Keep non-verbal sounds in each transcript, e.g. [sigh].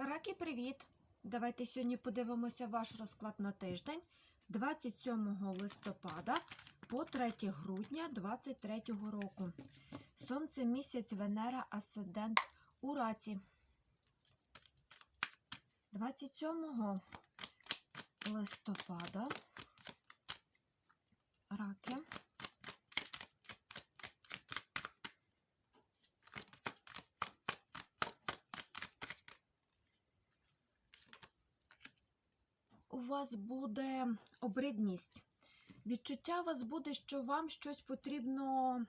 Раки, привіт! Давайте сьогодні подивимося ваш розклад на тиждень з 27 листопада по 3 грудня 2023 року. Сонце, місяць, Венера, Асцендент у раці. 27 листопада раки. Вас буде обридність. Відчуття у вас буде, що вам щось потрібно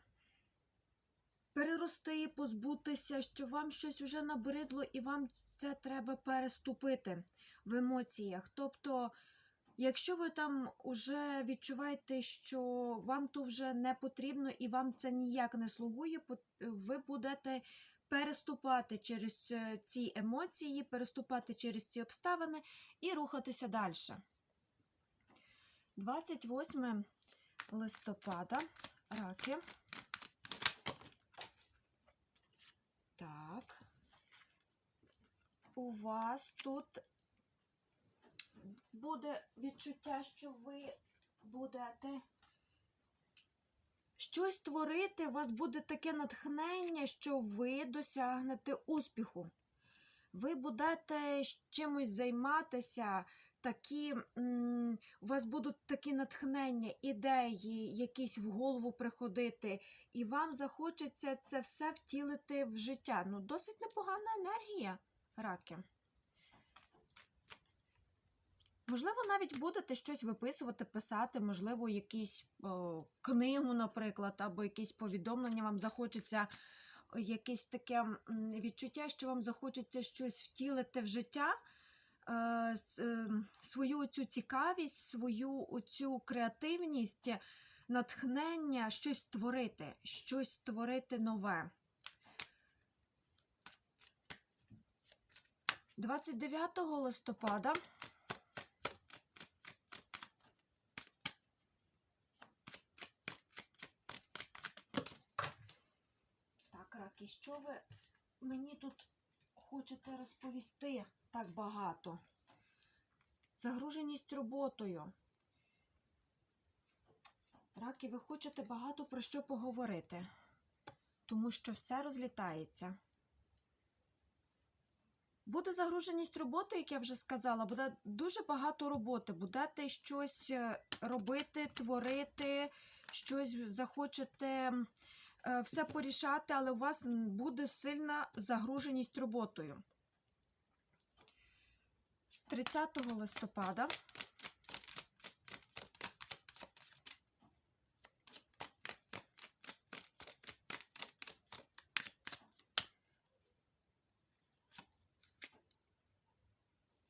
перерости, позбутися, що вам щось уже набридло, і вам це треба переступити в емоціях. Тобто, якщо ви там вже відчуваєте, що вам то вже не потрібно і вам це ніяк не слугує, ви будете переступати через е, ці емоції, переступати через ці обставини і рухатися далі. 28 листопада раки. Так. У вас тут буде відчуття, що ви будете щось творити, у вас буде таке натхнення, що ви досягнете успіху. Ви будете чимось займатися, такі, у вас будуть такі натхнення, ідеї, якісь в голову приходити, і вам захочеться це все втілити в життя. Ну, досить непогана енергія, раки. Можливо, навіть будете щось виписувати, писати, можливо, якусь о, книгу, наприклад, або якісь повідомлення вам захочеться, якесь таке відчуття, що вам захочеться щось втілити в життя, е, е, свою цю цікавість, свою оцю креативність, натхнення, щось творити, щось створити нове. 29 листопада Так, Раки, що ви мені тут хочете розповісти так багато? Загруженість роботою. Раки, ви хочете багато про що поговорити, тому що все розлітається. Буде загруженість роботи, як я вже сказала, буде дуже багато роботи. Будете щось е, робити, творити, щось захочете все порішати, але у вас буде сильна загруженість роботою. 30 листопада.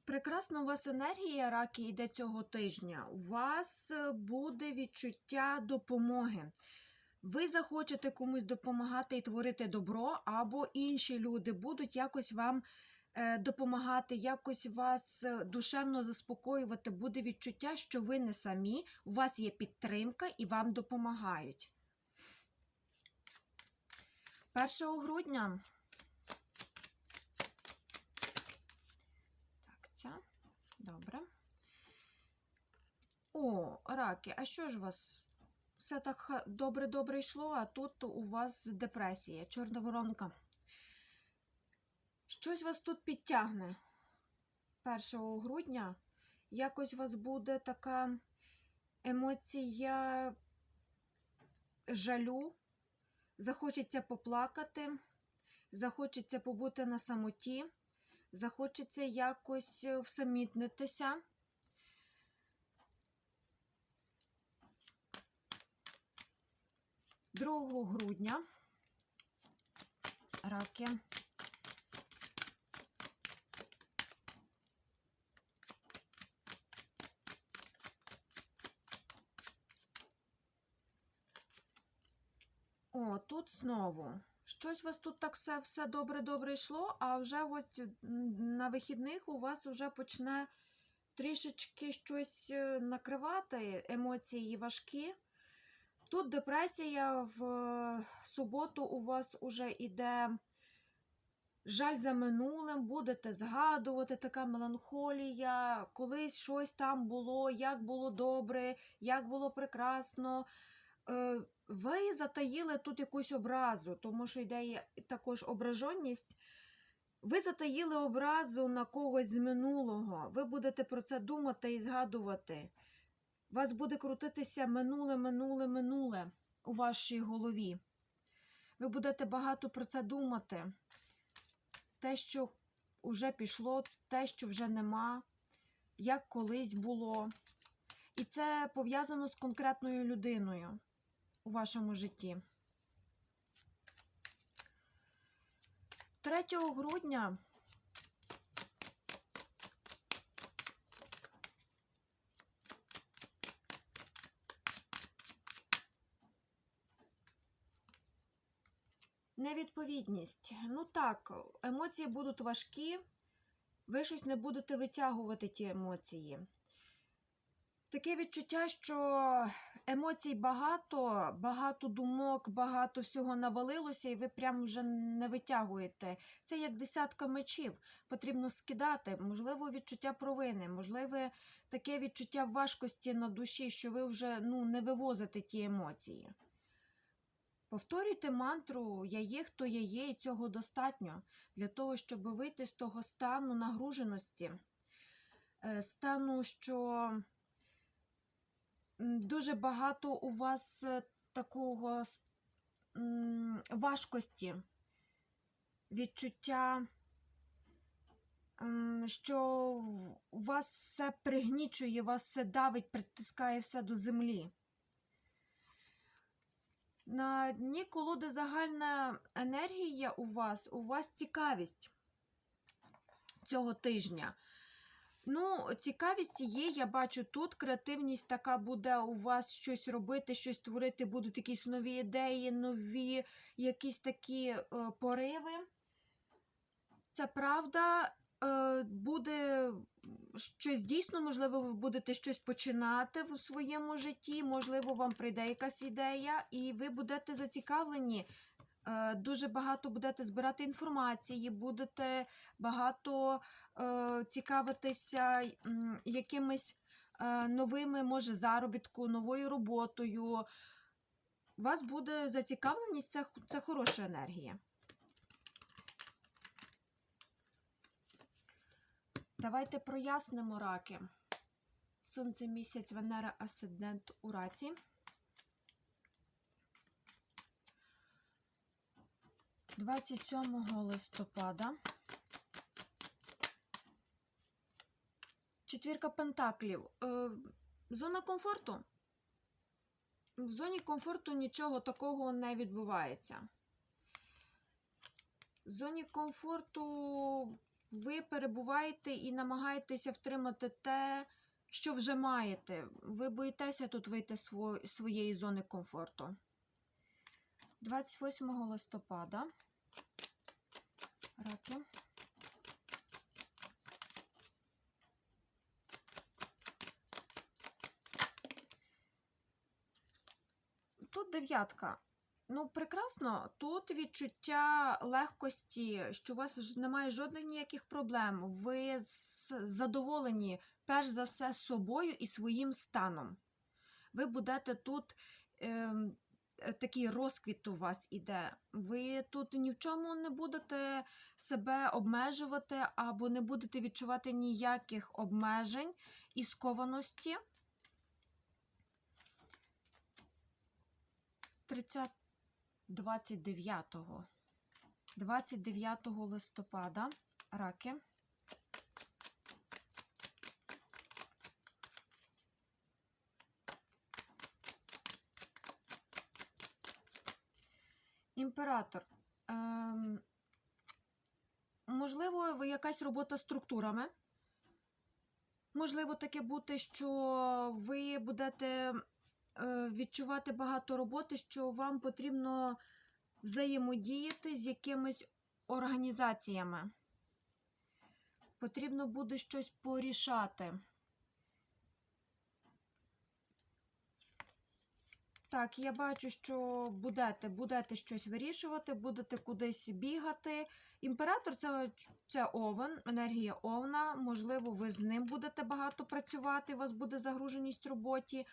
Прекрасна у вас енергія, раки, йде цього тижня. У вас е, буде відчуття допомоги. Ви захочете комусь допомагати і творити добро, або інші люди будуть якось вам е, допомагати, якось вас е, душевно заспокоювати. Буде відчуття, що ви не самі, у вас є підтримка і вам допомагають. 1 грудня. Так, ця. Добре. О, раки, а що ж у вас? Все так добре-добре йшло, а тут у вас депресія, чорна воронка. Щось вас тут підтягне 1 грудня. Якось у вас буде така емоція жалю. Захочеться поплакати, захочеться побути на самоті, захочеться якось всамітнитися. Другого грудня раки. О, тут знову. Щось у вас тут так все, все добре-добре йшло, а вже от на вихідних у вас вже почне трішечки щось е, накривати, емоції важкі. Тут депресія в е, суботу у вас уже йде жаль за минулим, будете згадувати така меланхолія, колись щось там було, як було добре, як було прекрасно. Е, Ви затаїли тут якусь образу, тому що йде також ображеність. Ви затаїли образу на когось з минулого. Ви будете про це думати і згадувати. У вас буде крутитися минуле, минуле, минуле у вашій голові. Ви будете багато про це думати. Те, що вже пішло, те, що вже нема, як колись було. І це пов'язано з конкретною людиною у вашому житті. 3 грудня Невідповідність. Ну так, емоції будуть важкі, ви щось не будете витягувати ті емоції. Таке відчуття, що емоцій багато, багато думок, багато всього навалилося, і ви прям вже не витягуєте. Це як десятка мечів. Потрібно скидати, можливо, відчуття провини, можливо, таке відчуття важкості на душі, що ви вже ну, не вивозите ті емоції. Повторюйте мантру Я є, хто я є, і цього достатньо для того, щоб вийти з того стану нагруженості, е, стану, що дуже багато у вас е, такого важкості, відчуття, що у вас все пригнічує, вас все давить, притискає все до землі. На дні колоди загальна енергія у вас, у вас цікавість цього тижня. Ну, цікавість є, я бачу тут. Креативність така буде у вас щось робити, щось творити, будуть якісь нові ідеї, нові якісь такі е, пориви. Це правда. Е, буде щось дійсно, можливо, ви будете щось починати в своєму житті, можливо, вам прийде якась ідея, і ви будете зацікавлені. Е, Дуже багато будете збирати інформації, будете багато е, цікавитися якимись е, новими, може, заробітку, новою роботою. У вас буде зацікавленість, це, це хороша енергія. Давайте прояснимо раки. Сонце, місяць, Венера, асцендент у раці. Двадцять сьомого листопада. Четвірка пентаклів. Е, зона комфорту. В зоні комфорту нічого такого не відбувається. В зоні комфорту ви перебуваєте і намагаєтеся втримати те, що вже маєте. Ви боїтеся тут вийти з своєї зони комфорту. 28 листопада. Раки. Тут дев'ятка. Ну, прекрасно. Тут відчуття легкості, що у вас немає жодних ніяких проблем. Ви задоволені, перш за все, собою і своїм станом. Ви будете тут. ем, е, Такий розквіт у вас іде. Ви тут ні в чому не будете себе обмежувати або не будете відчувати ніяких обмежень і скованості. 30 29 29 листопада раки. Імператор. Ем, можливо, якась робота з структурами. Можливо, таке бути, що ви будете відчувати багато роботи, що вам потрібно взаємодіяти з якимись організаціями. Потрібно буде щось порішати. Так, я бачу, що будете, будете щось вирішувати, будете кудись бігати. Імператор це, це овен, енергія овна. Можливо, ви з ним будете багато працювати, у вас буде загруженість роботі.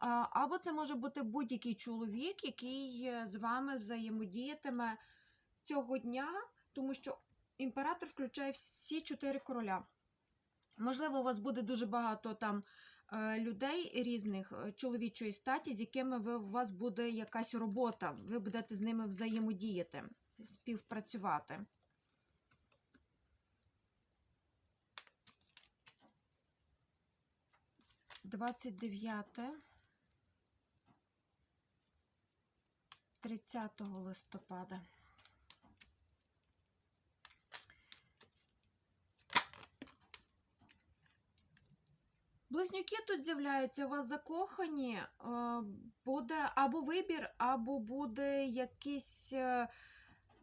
Або це може бути будь-який чоловік, який е, з вами взаємодіятиме цього дня, тому що імператор включає всі чотири короля. Можливо, у вас буде дуже багато там е, людей різних е, чоловічої статі, з якими ви, у вас буде якась робота. Ви будете з ними взаємодіяти, співпрацювати. Двадцять дев'яте. 30 листопада. Близнюки тут з'являються, у вас закохані, е, буде або вибір, або буде якийсь е,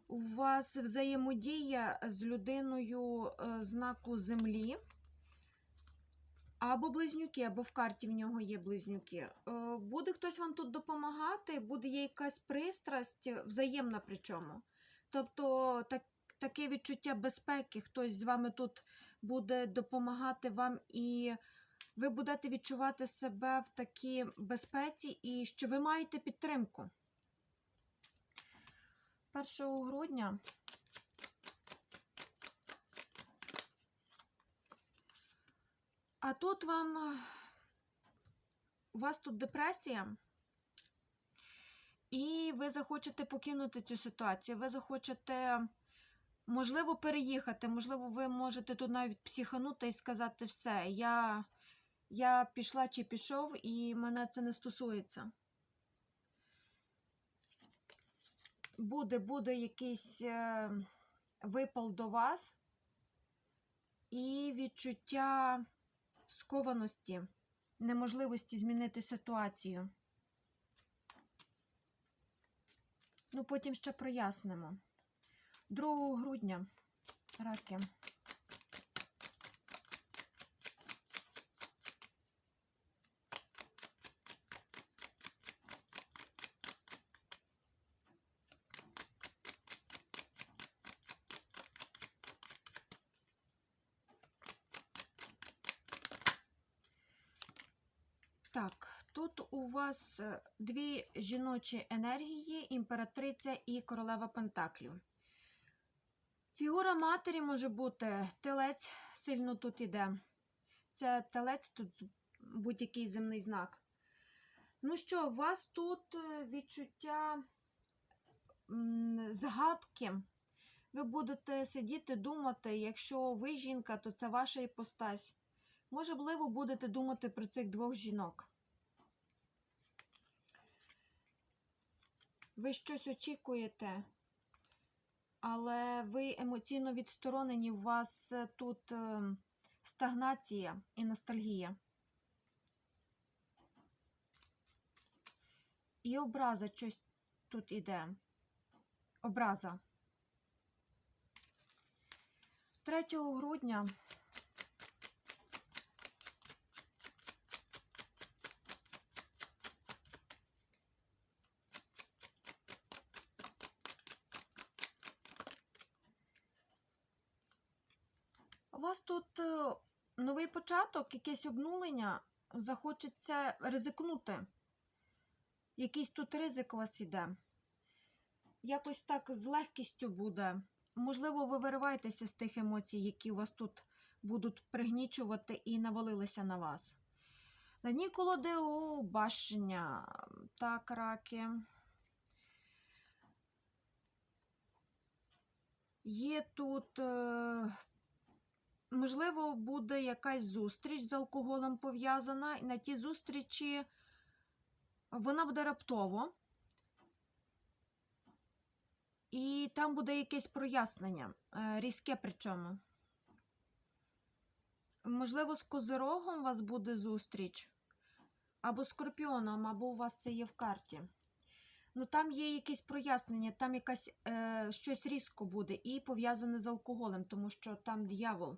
у вас взаємодія з людиною е, знаку землі. Або близнюки, або в карті в нього є близнюки. Е, Буде хтось вам тут допомагати, буде якась пристрасть, взаємна причому. Тобто так, таке відчуття безпеки, хтось з вами тут буде допомагати вам, і ви будете відчувати себе в такій безпеці, і що ви маєте підтримку. 1 грудня А тут вам е, у вас тут депресія, і ви захочете покинути цю ситуацію. Ви захочете, можливо, переїхати, можливо, ви можете тут навіть психанути і сказати все, я, я пішла чи пішов, і мене це не стосується. Буде, буде якийсь е, випал до вас і відчуття скованості, неможливості змінити ситуацію. Ну, потім ще прояснимо. 2 грудня раки. Так, вас е, дві жіночі енергії, імператриця і королева Пентаклів. Фігура матері може бути телець, сильно тут іде. Це телець, тут будь-який земний знак. Ну що, у вас тут е, відчуття згадки. Ви будете сидіти, думати, якщо ви жінка, то це ваша іпостась. Можливо, будете думати про цих двох жінок. Ви щось очікуєте, але ви емоційно відсторонені, у вас е, тут е, стагнація і ностальгія. І образа щось тут іде. Образа. 3 грудня вас тут е, новий початок, якесь обнулення, захочеться ризикнути. Якийсь тут ризик у вас іде. Якось так з легкістю буде. Можливо, ви вириваєтеся з тих емоцій, які у вас тут будуть пригнічувати і навалилися на вас. Колоди у башня. Так, раки. Є тут. Можливо, буде якась зустріч з алкоголем пов'язана, і на тій зустрічі вона буде раптово. І там буде якесь прояснення, е, різке причому. Можливо, з козирогом у вас буде зустріч, або з скорпіоном, або у вас це є в карті. Ну, там є якесь прояснення, там якась е, щось різко буде і пов'язане з алкоголем, тому що там дьявол.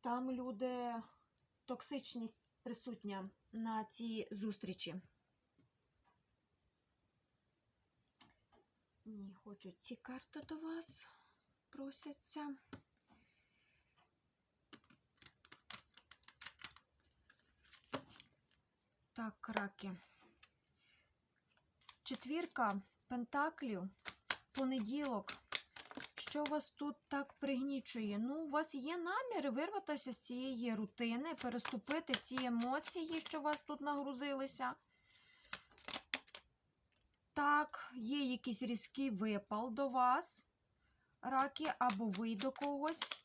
Там люди, токсичність присутня на цій зустрічі. Ні, хочу ці карти до вас просяться. Так, раки. Четвірка пентаклів, понеділок. Що вас тут так пригнічує? Ну, у вас є наміри вирватися з цієї рутини, переступити ці емоції, що вас тут нагрузилися. Так, є якийсь різкий випал до вас, раки, або ви до когось.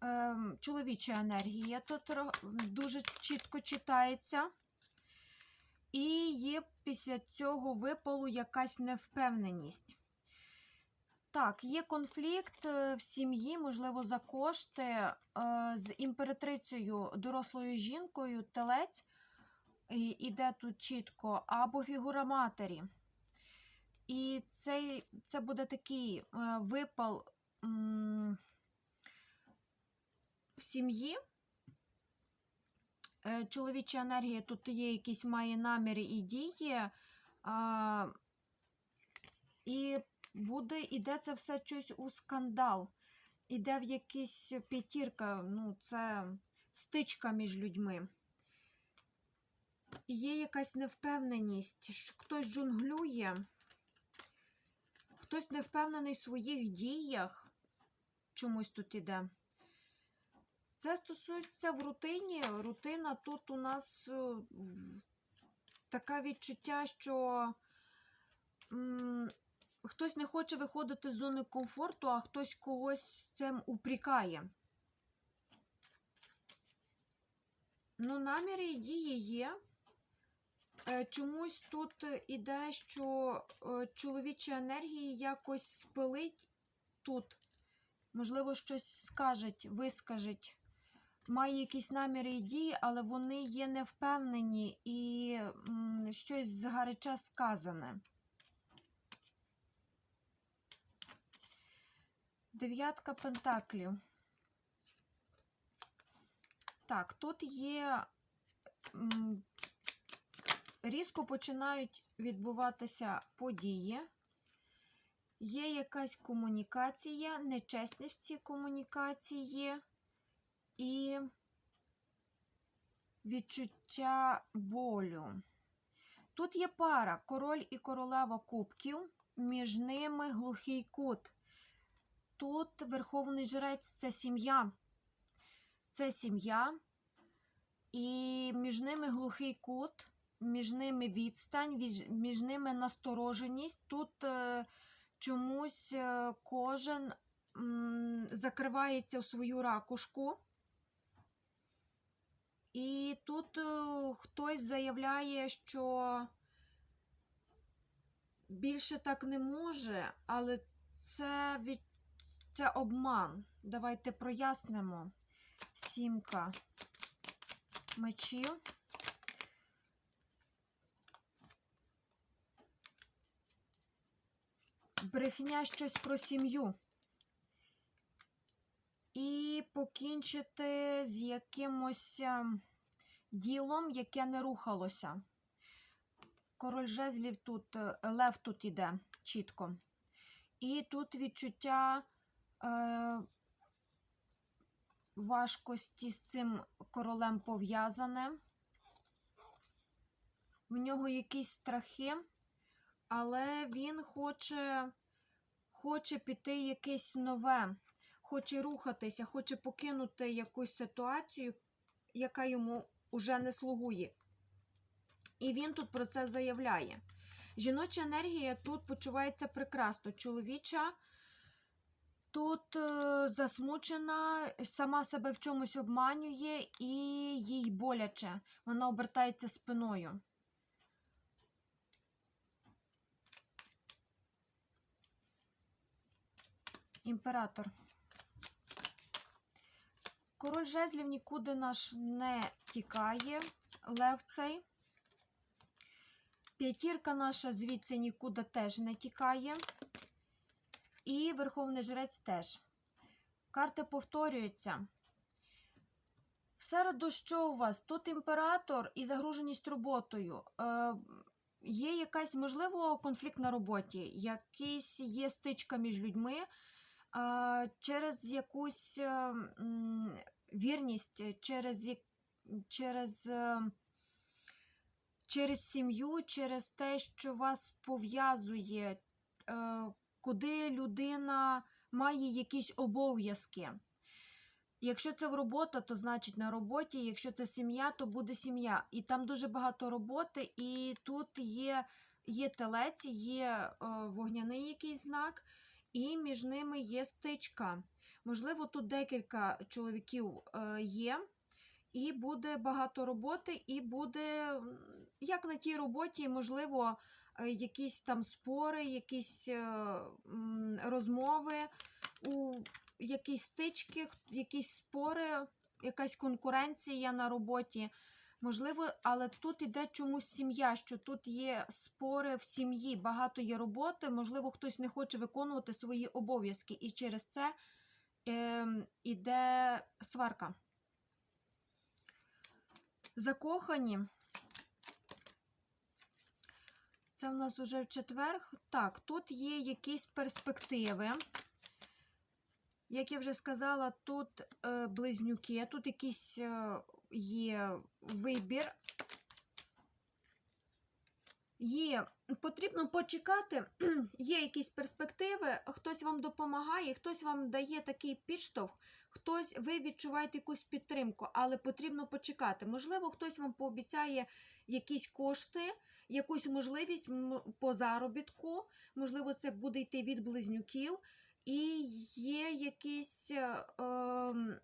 Ем, чоловіча енергія тут дуже чітко читається. І є після цього випалу якась невпевненість. Так, є конфлікт е, в сім'ї, можливо, за кошти е, з імператрицею, дорослою жінкою, телець, іде тут чітко, або фігура матері. І цей, це буде такий е, випал в сім'ї. Чоловіча енергія тут є якісь має наміри і дії. І буде, іде це все щось у скандал. Іде в якийсь п'ятірка, ну, це стичка між людьми. І є якась невпевненість, що хтось жонглює, хтось не впевнений в своїх діях. Чомусь тут іде. Це стосується в рутині. Рутина тут у нас е, таке відчуття, що хтось не хоче виходити з зони комфорту, а хтось когось цим упрікає. Ну, наміри і дії є. Е, Чомусь тут іде, що е, чоловіча енергія якось спилить тут. Можливо, щось скажеть, вискажеть. Має якісь наміри і дії, але вони є невпевнені і щось згаряча сказане. Дев'ятка пентаклів. Так, тут є різко починають відбуватися події. Є якась комунікація, нечесність в цій комунікації і відчуття болю. Тут є пара король і королева кубків, між ними глухий кут. Тут верховний жрець це сім'я. Це сім'я, і між ними глухий кут, між ними відстань, між ними настороженість. Тут е, чомусь е, кожен закривається в свою ракушку. І тут е, хтось заявляє, що більше так не може, але це, від... це обман. Давайте прояснимо. Сімка мечів. Брехня щось про сім'ю. І покінчити з якимось ем, ділом, яке не рухалося. Король жезлів тут, е, лев тут іде чітко. І тут відчуття е, важкості з цим королем пов'язане. В нього якісь страхи, але він хоче, хоче піти якесь нове, хоче рухатися, хоче покинути якусь ситуацію, яка йому уже не слугує. І він тут про це заявляє. Жіноча енергія тут почувається прекрасно. Чоловіча тут е, засмучена, сама себе в чомусь обманює і їй боляче. Вона обертається спиною. Імператор. Король жезлів нікуди наш не тікає. Лев цей. П'ятірка наша звідси нікуди теж не тікає. І Верховний Жрець теж. Карти повторюються. В середу що у вас? Тут імператор і загруженість роботою. Е, є якась, можливо, конфлікт на роботі, якийсь є стичка між людьми а, через якусь е, вірність, через, через, е, через сім'ю, через те, що вас пов'язує, е, куди людина має якісь обов'язки. Якщо це робота, то значить на роботі. Якщо це сім'я, то буде сім'я. І там дуже багато роботи, і тут є, є телець, є е, вогняний якийсь знак, і між ними є стичка. Можливо, тут декілька чоловіків е, є, і буде багато роботи, і буде, як на тій роботі, можливо, якісь там спори, якісь е, розмови. У якісь стички, якісь спори, якась конкуренція на роботі. Можливо, але тут іде чомусь сім'я, що тут є спори в сім'ї, багато є роботи, можливо, хтось не хоче виконувати свої обов'язки, і через це ем, іде сварка. Закохані. Це в нас уже в четвер. Так, тут є якісь перспективи. Як я вже сказала, тут е, близнюки, тут якийсь е, є вибір. Є, потрібно почекати, [clears throat] є якісь перспективи, хтось вам допомагає, хтось вам дає такий підштовх, хтось, ви відчуваєте якусь підтримку, але потрібно почекати. Можливо, хтось вам пообіцяє якісь кошти, якусь можливість по заробітку, можливо, це буде йти від близнюків. І є якісь, е, ем,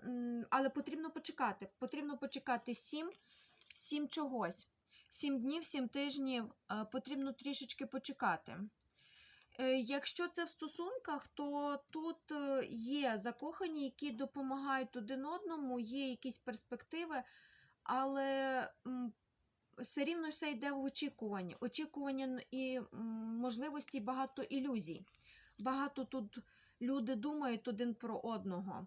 але потрібно почекати. Потрібно почекати сім, сім чогось. Сім днів, сім тижнів е, потрібно трішечки почекати. Е, Якщо це в стосунках, то тут е, є закохані, які допомагають один одному, є якісь перспективи, але все рівно все йде в очікуванні. Очікування і можливості багато ілюзій. Багато тут люди думають один про одного.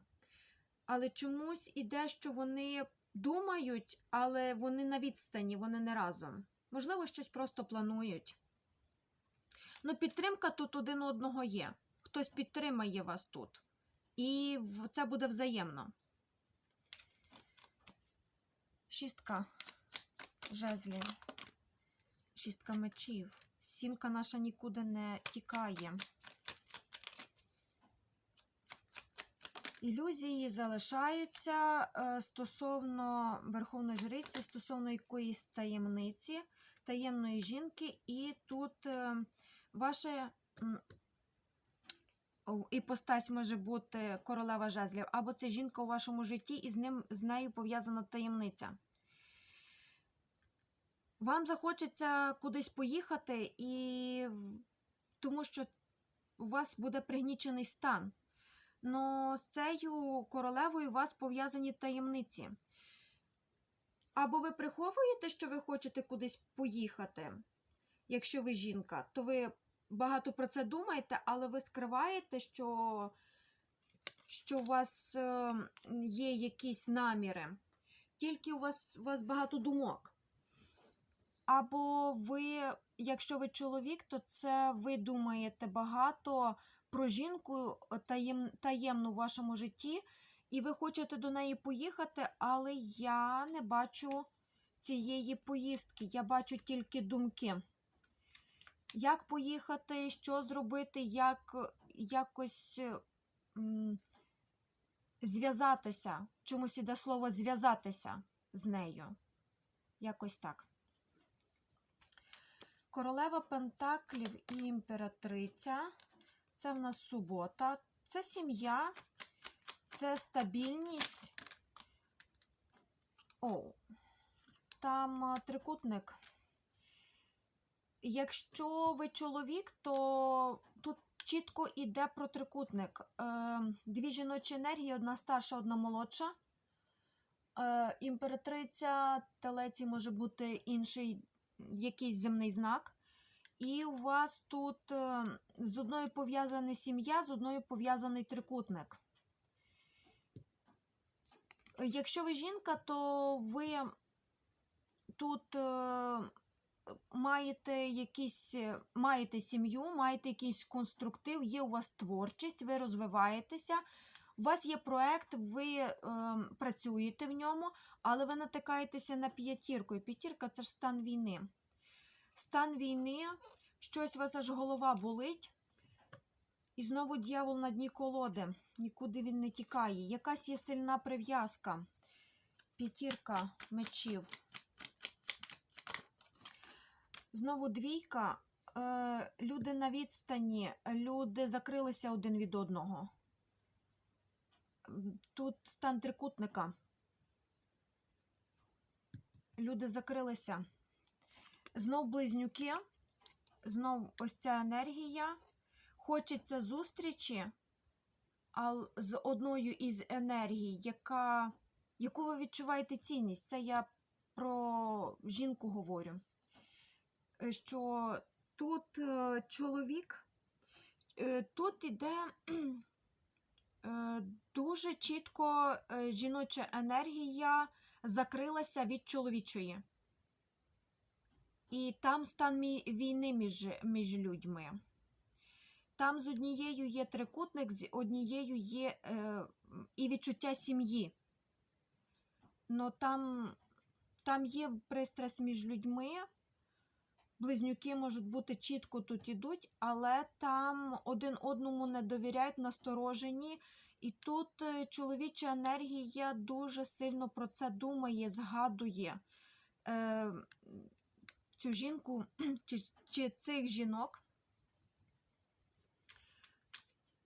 Але чомусь іде, що вони думають, але вони на відстані, вони не разом. Можливо, щось просто планують. Ну, підтримка тут один одного є. Хтось підтримає вас тут. І це буде взаємно. Шістка жезлів. Шістка мечів. Сімка наша нікуди не тікає. Ілюзії залишаються е, стосовно Верховної Жриці, стосовно якоїсь таємниці, таємної жінки, і тут е, о, іпостась може бути королева жезлів, або це жінка у вашому житті, і з, ним, з нею пов'язана таємниця. Вам захочеться кудись поїхати, і тому що у вас буде пригнічений стан. Но з цією королевою у вас пов'язані таємниці. Або ви приховуєте, що ви хочете кудись поїхати, якщо ви жінка, то ви багато про це думаєте, але ви скриваєте, що, що у вас е, є якісь наміри. Тільки у вас, у вас багато думок. Або ви, якщо ви чоловік, то це ви думаєте багато про жінку е, таєм, таємну в вашому житті, і ви хочете до неї поїхати, але я не бачу цієї поїздки. Я бачу тільки думки. Як поїхати, що зробити, як якось е, зв'язатися. Чомусь іде слово зв'язатися з нею. Якось так. Королева Пентаклів і імператриця. Це в нас субота. Це сім'я, це стабільність. О, там трикутник. Якщо ви чоловік, то тут чітко йде про трикутник. Е, дві жіночі енергії, одна старша, одна молодша. Е, імператриця телеці може бути інший якийсь земний знак. І у вас тут е, з одною пов'язана сім'я, з одною пов'язаний трикутник. Якщо ви жінка, то ви тут е, маєте якісь, е, маєте сім'ю, маєте якийсь конструктив, є у вас творчість, ви розвиваєтеся. У вас є проект, ви е, працюєте в ньому, але ви натикаєтеся на п'ятірку. І п'ятірка це ж стан війни. Стан війни, щось у вас аж голова болить. І знову дьявол на дні колоди. Нікуди він не тікає. Якась є сильна прив'язка. П'ятірка мечів. Знову двійка. Е, люди на відстані, люди закрилися один від одного. Тут стан трикутника. Люди закрилися. Знов близнюки. Знов ось ця енергія. Хочеться зустрічі з одною із енергій, яка, яку ви відчуваєте цінність. Це я про жінку говорю. Е, Що тут е, чоловік, е, тут іде дуже чітко жіноча енергія закрилася від чоловічої. І там стан війни між, між людьми. Там з однією є трикутник, з однією є е, і відчуття сім'ї. Но там, там є пристрасть між людьми. Близнюки можуть бути чітко тут ідуть, але там один одному не довіряють, насторожені. І тут е, чоловіча енергія дуже сильно про це думає, згадує е, цю жінку [clears throat] чи, чи цих жінок.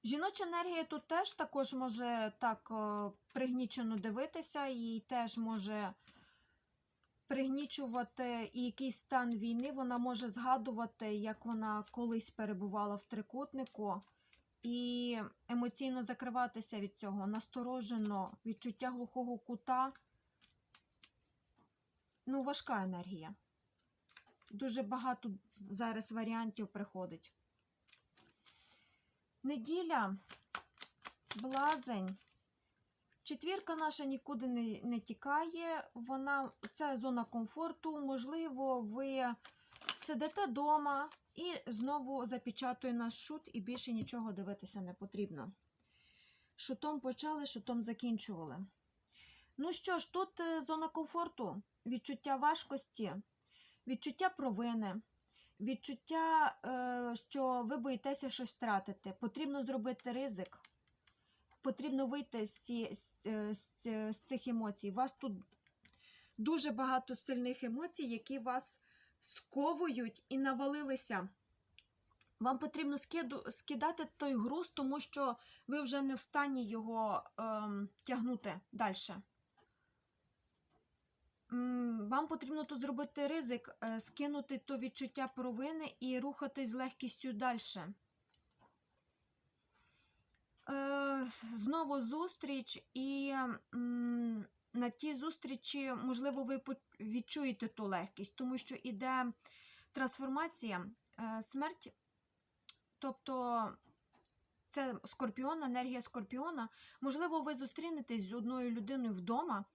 Жіноча енергія тут теж також може так е, пригнічено дивитися, і теж може пригнічувати і якийсь стан війни. Вона може згадувати, як вона колись перебувала в трикутнику, і емоційно закриватися від цього, насторожено, відчуття глухого кута. Ну, важка енергія. Дуже багато зараз варіантів приходить. Неділя, блазень. Четвірка наша нікуди не, не тікає. Вона це зона комфорту. Можливо, ви сидите вдома і знову запечатує наш шут, і більше нічого дивитися не потрібно. Шутом почали, шутом закінчували. Ну що ж, тут е, зона комфорту, відчуття важкості, відчуття провини, відчуття, е, що ви боїтеся щось втратити. Потрібно зробити ризик. Потрібно вийти з, ці, з, е, з, з цих емоцій. У вас тут дуже багато сильних емоцій, які вас сковують і навалилися. Вам потрібно скидати той груз, тому що ви вже не в стані його ем, тягнути далі. Вам потрібно тут зробити ризик, е, скинути то відчуття провини і рухатись з легкістю далі. Е, знову зустріч, і на тій зустрічі, можливо, ви відчуєте ту легкість, тому що іде трансформація, е, смерть, тобто це скорпіон, енергія скорпіона. Можливо, ви зустрінетесь з одною людиною вдома,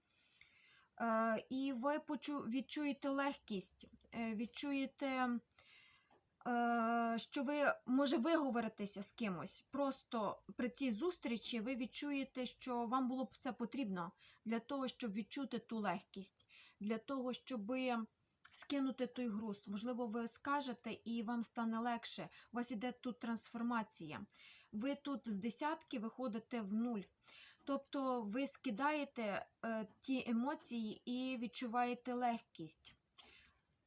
і ви відчуєте легкість, е, відчуєте е, що ви може виговоритися з кимось. Просто при цій зустрічі ви відчуєте, що вам було б це потрібно для того, щоб відчути ту легкість, для того, щоб скинути той груз. Можливо, ви скажете і вам стане легше. У вас іде тут трансформація. Ви тут з десятки виходите в нуль. Тобто ви скидаєте е, ті емоції і відчуваєте легкість.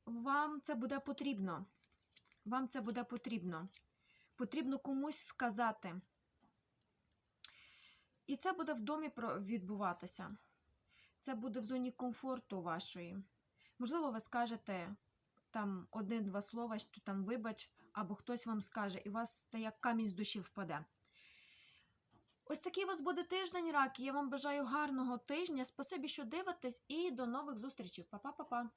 Вам це буде потрібно. Вам це буде потрібно. Потрібно комусь сказати. І це буде в домі відбуватися. Це буде в зоні комфорту вашої. Можливо, ви скажете там один-два слова, що там вибач, або хтось вам скаже, і у вас та як камінь з душі впаде. Ось такий у вас буде тиждень, раки. Я вам бажаю гарного тижня. Спасибі, що дивитесь, і до нових зустрічей. Па-па-па-па.